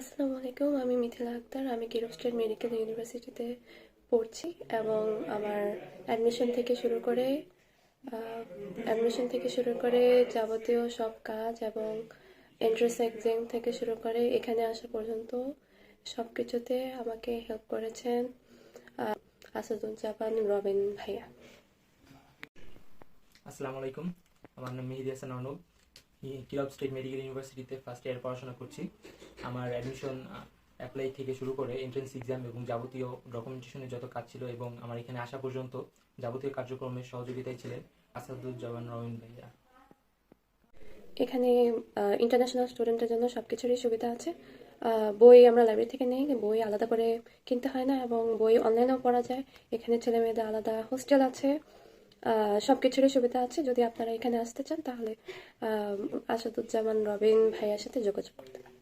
আসসালামু আলাইকুম, আমি মিথিলা আক্তার। আমি কিরক স্টেট মেডিকেল ইউনিভার্সিটিতে পড়ছি এবং আমার অ্যাডমিশন থেকে শুরু করে অ্যাডমিশন থেকে শুরু করে যাবতীয় সব কাজ এবং এন্ট্রান্স এক্সাম থেকে শুরু করে এখানে আসা পর্যন্ত সব কিছুতে আমাকে হেল্প করেছেন আসাদুজ্জামান রবিন ভাইয়া। আসসালামু আলাইকুম, আমার নাম Mehedi Hasan Arnab Kirov state medical ইউনিভার্সিটিতে ফার্স্ট ইয়ার পড়াশোনা করছি। আমার অ্যাডমিশন অ্যাপ্লাই থেকে শুরু করে এন্ট্রান্স এক্সাম এবং যাবতীয় ডকুমেন্টেশনের যত কাজ ছিল এবং আমার এখানে আসা পর্যন্ত যাবতীয় কার্যক্রমের সহযোগিতায় ছিলেন আসাদুজ্জামান রবিন ভাইয়া। এখানে ইন্টারন্যাশনাল স্টুডেন্টের জন্য সব কিছুরই সুবিধা আছে। বই আমরা লাইব্রেরি থেকে নেই, বই আলাদা করে কিনতে হয় না এবং বই অনলাইনেও পড়া যায়। এখানে ছেলে মেয়েদের আলাদা হোস্টেল আছে। সব কিছুরই সুবিধা আছে। যদি আপনারা এখানে আসতে চান, তাহলে আসাদুজ্জামান রবিন ভাইয়ার সাথে যোগাযোগ করতে পারেন।